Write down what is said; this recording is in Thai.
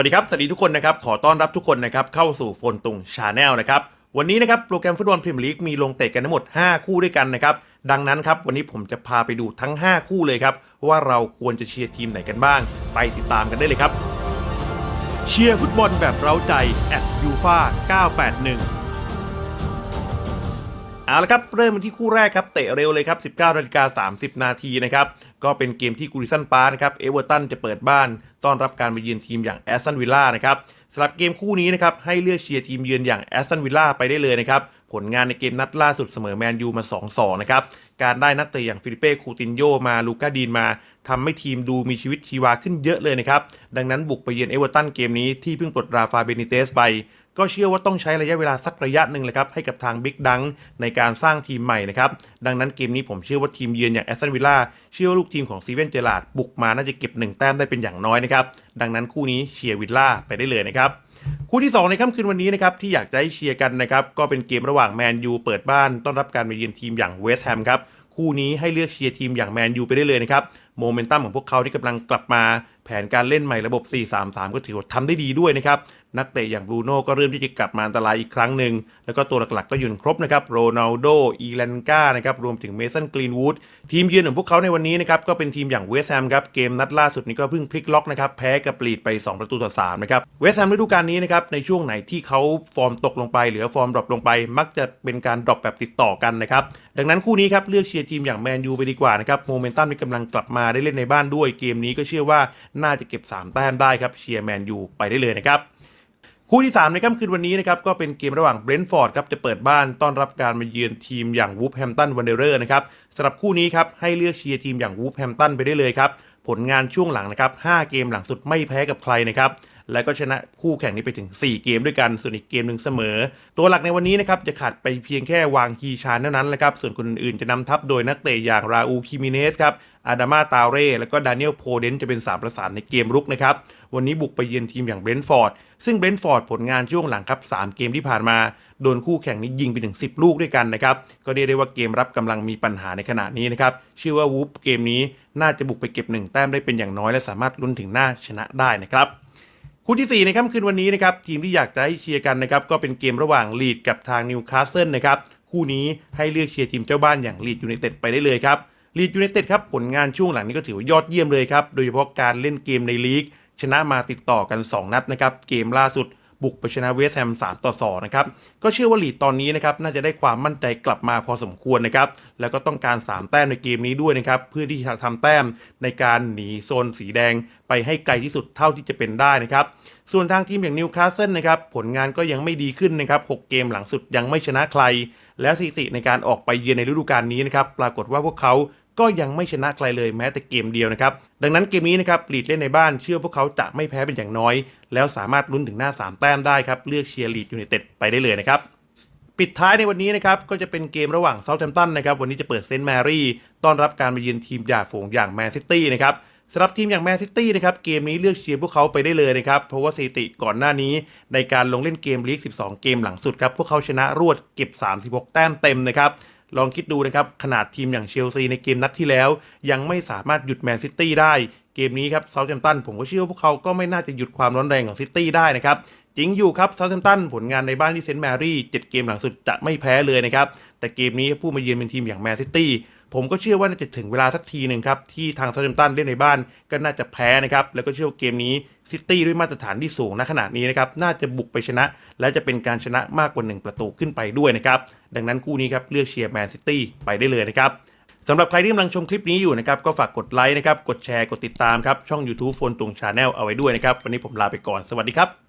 สวัสดีครับ สวัสดีทุกคนนะครับ ขอต้อนรับทุกคนนะครับเข้าสู่โฟนตุงชาแนลนะครับ วันนี้นะครับโปรแกรมฟุตบอลพรีเมียร์ลีกมีลงเตะกันทั้งหมด 5 คู่ด้วยกันนะครับ ดังนั้นครับวันนี้ผมจะพาไปดูทั้ง 5 คู่เลยครับ ว่าเราควรจะเชียร์ทีมไหนกันบ้าง ไปติดตามกันได้เลยครับ เชียร์ฟุตบอลแบบเร้าใจแอดยูฟา981 เอาละครับ เริ่มที่คู่แรกครับ เตะเร็วเลยครับ 19นาฬิกา30 นาทีนะครับ ก็เป็นเกมที่กูริสันปาร์นะครับ เอเวอร์ตันจะเปิดบ้าน ต้อนรับการไปเยือนทีมอย่างแอสตันวิลล่านะครับสำหรับเกมคู่นี้นะครับ ให้เลือกเชียร์ทีมเยือนอย่างแอสตันวิลล่าไปได้เลยนะครับ ผลงานในเกมนัดล่าสุดเสมอแมนยูมา 2-2 นะครับ การได้นักเตะอย่างฟิลิเป้คูตินโยมาลูก้าดีนมาทำให้ทีมดูมีชีวิตชีวาขึ้นเยอะเลยนะครับ ดังนั้นบุกไปเยือนเอเวอร์ตันเกมนี้ที่เพิ่งปลดราฟาเบนิเตสไป ก็เชื่อว่าต้องใช้ระยะเวลาสักระยะหนึ่งเลยครับให้กับทางบิ๊กดังในการสร้างทีมใหม่นะครับ ดังนั้นเกมนี้ผมเชื่อว่าทีมเยือนอย่างแอสตันวิลล่าเชื่อว่าลูกทีมของซีเวนเจอราร์ดบุกมาน่าจะเก็บ1แต้มได้เป็นอย่างน้อยนะครับ ดังนั้นคู่นี้เชียร์วิลล่าไปได้เลยนะครับคู่ที่ 2 ในค่ำคืนวันนี้นะครับที่อยากจะให้เชียร์กันนะครับก็เป็นเกมระหว่างแมนยูเปิดบ้านต้อนรับการมาเยือนทีมอย่างเวสต์แฮมครับคู่นี้ให้เลือกเชียร์ทีมอย่างแมนยูไปได้เลยนะครับโมเมนตัมของพวกเขาที่กำลังกลับมา แผนการเล่นใหม่ระบบ 4-3-3 ก็ถือว่าทำได้ดีด้วยนะครับ นักเตะอย่างบรูโน่ก็เริ่มที่จะกลับมาอันตรายอีกครั้งหนึ่ง แล้วก็ตัวหลักๆก็ยืนครบนะครับ โรนัลโด อีแลนกานะครับ รวมถึงเมสันกรีนวูด ทีมเยือนของพวกเขาในวันนี้นะครับ ก็เป็นทีมอย่างเวสต์แฮมครับ เกมนัดล่าสุดนี้ก็เพิ่งพลิกล็อกนะครับ แพ้กับลีดไป 2 ประตูต่อ 3 นะครับ เวสต์แฮมฤดูกาลนี้นะครับ ในช่วงไหนที่เขาฟอร์มตกลงไป หรือฟอร์มดรอปลงไป มักจะเป็นการดรอปแบบติดต่อกันนะครับ ดังนั้นคู่นี้ครับเลือกเชียร์ทีมอย่างแมนยูไปดีกว่านะครับโมเมนตัมนี้กำลังกลับมาได้เล่นในบ้านด้วยเกมนี้ก็เชื่อว่าน่าจะเก็บ 3 แต้มได้ครับเชียร์แมนยูไปได้เลยนะครับคู่ที่ 3 ในค่ำคืนวันนี้นะครับก็เป็นเกมระหว่างเบรนท์ฟอร์ดครับจะเปิดบ้านต้อนรับการมาเยือนทีมอย่างวูฟแฮมตันวันเดอร์นะครับสำหรับคู่นี้ครับให้เลือกเชียร์ทีมอย่างวูฟแฮมตันไปได้เลยครับผลงานช่วงหลังนะครับ5เกมหลังสุดไม่แพ้กับใครนะครับ แล้วก็ชนะคู่แข่งนี้ไปถึง 4 เกมด้วยกันส่วนอีกเกมหนึ่งเสมอ ตัวหลักในวันนี้นะครับจะขาดไปเพียงแค่วางฮีชานเท่านั้นแหละครับส่วนคนอื่นๆจะนำทัพโดยนักเตะอย่างราอูคิมิเนสครับอาดามาตาเร่แล้วก็ดานิเอลโพเดนจะเป็นสามประสานในเกมรุกนะครับ วันนี้บุกไปเยือนทีมอย่างเบรนท์ฟอร์ด ซึ่งเบรนท์ฟอร์ดผลงานช่วงหลังครับ 3 เกมที่ผ่านมา โดนคู่แข่งนี้ยิงไปถึง 10 ลูกด้วยกันนะครับ ก็เรียกได้ว่าเกมรับกำลังมีปัญหาในขณะนี้นะครับเชื่อว่าวูฟเกมนี้น่าจะบุกไปเก็บ 1 แต้มได้เป็นอย่างน้อยและสามารถลุ้นถึงหน้าชนะได้นะครับ คู่ที่ 4 ในค่ำคืนวันนี้นะครับทีมที่อยากจะให้เชียร์กันนะครับก็เป็นเกมระหว่างลีดกับทางนิวคาสเซิลนะครับคู่นี้ให้เลือกเชียร์ทีมเจ้าบ้านอย่างลีดยูไนเต็ดไปได้เลยครับลีดยูไนเต็ดครับผลงานช่วงหลังนี้ก็ถือว่ายอดเยี่ยมเลยครับโดยเฉพาะการเล่นเกมในลีกชนะมาติดต่อกัน 2 นัดนะครับเกมล่าสุด บุกไปชนะเวสแฮม3ต่อ2นะครับก็เชื่อว่าลีดตอนนี้นะครับน่าจะได้ความมั่นใจกลับมาพอสมควรนะครับแล้วก็ต้องการ 3 แต้มในเกมนี้ด้วยนะครับเพื่อที่จะทำแต้มในการหนีโซนสีแดงไปให้ไกลที่สุดเท่าที่จะเป็นได้นะครับส่วนทางทีมอย่างนิวคาสเซิลนะครับผลงานก็ยังไม่ดีขึ้นนะครับ6เกมหลังสุดยังไม่ชนะใคร และสถิติในการออกไปเยือนในฤดูกาลนี้นะครับปรากฏว่าพวกเขา ก็ยังไม่ชนะใครเลยแม้แต่เกมเดียวนะครับ ดังนั้นเกมนี้นะครับลีดเล่นในบ้านเชื่อพวกเขาจะไม่แพ้เป็นอย่างน้อย แล้วสามารถลุ้นถึงหน้า 3 แต้มได้ครับ เลือกเชียร์ลีดยูไนเต็ดไปได้เลยนะครับ ปิดท้ายในวันนี้นะครับ ก็จะเป็นเกมระหว่างเซาท์แฮมป์ตันนะครับ วันนี้จะเปิดเซนต์แมรี่ต้อนรับการมาเยือนทีมจ่าฝูงอย่างแมนซิตี้นะครับสำหรับทีมอย่างแมนซิตี้นะครับเกมนี้เลือกเชียร์พวกเขาไปได้เลยนะครับเพราะว่าสถิติก่อนหน้านี้ ในการลงเล่นเกมลีก 12 เกมหลังสุดครับพวกเขาชนะรวดเก็บ 36 แต้มเต็มนะครับ ลองคิดดูนะครับ ขนาดทีมอย่างเชลซีในเกมนัดที่แล้ว ยังไม่สามารถหยุดแมนซิตี้ได้ เกมนี้ครับเซาท์แฮมป์ตันผมก็เชื่อว่าพวกเขาก็ไม่น่าจะหยุดความร้อนแรงของซิตี้ได้นะครับจริงอยู่ครับเซาท์แฮมป์ตันผลงานในบ้านที่เซนต์แมรี่7เกมหลังสุดจะไม่แพ้เลยนะครับแต่เกมนี้ผู้มาเยือนเป็นทีมอย่างแมนซิตี้ ผมก็เชื่อว่าน่าจะถึงเวลาสักทีหนึ่งครับ ที่ทางเซาท์แฮมป์ตันเล่นในบ้านก็น่าจะแพ้นะครับ แล้วก็เชื่อว่าเกมนี้ซิตี้ด้วยมาตรฐานที่สูงณขณะนี้นะครับ น่าจะบุกไปชนะ และจะเป็นการชนะมากกว่า 1 ประตูขึ้นไปด้วยนะครับ ดังนั้นคู่นี้ครับเลือกเชียร์แมนซิตี้ไปได้เลยนะครับสำหรับใครที่กำลังชมคลิปนี้อยู่นะครับก็ฝากกดไลค์นะครับกดแชร์กดติดตามครับช่อง YouTube โฟนตุงชาแนลเอาไว้ด้วยนะครับวันนี้ผมลาไปก่อนสวัสดีครับ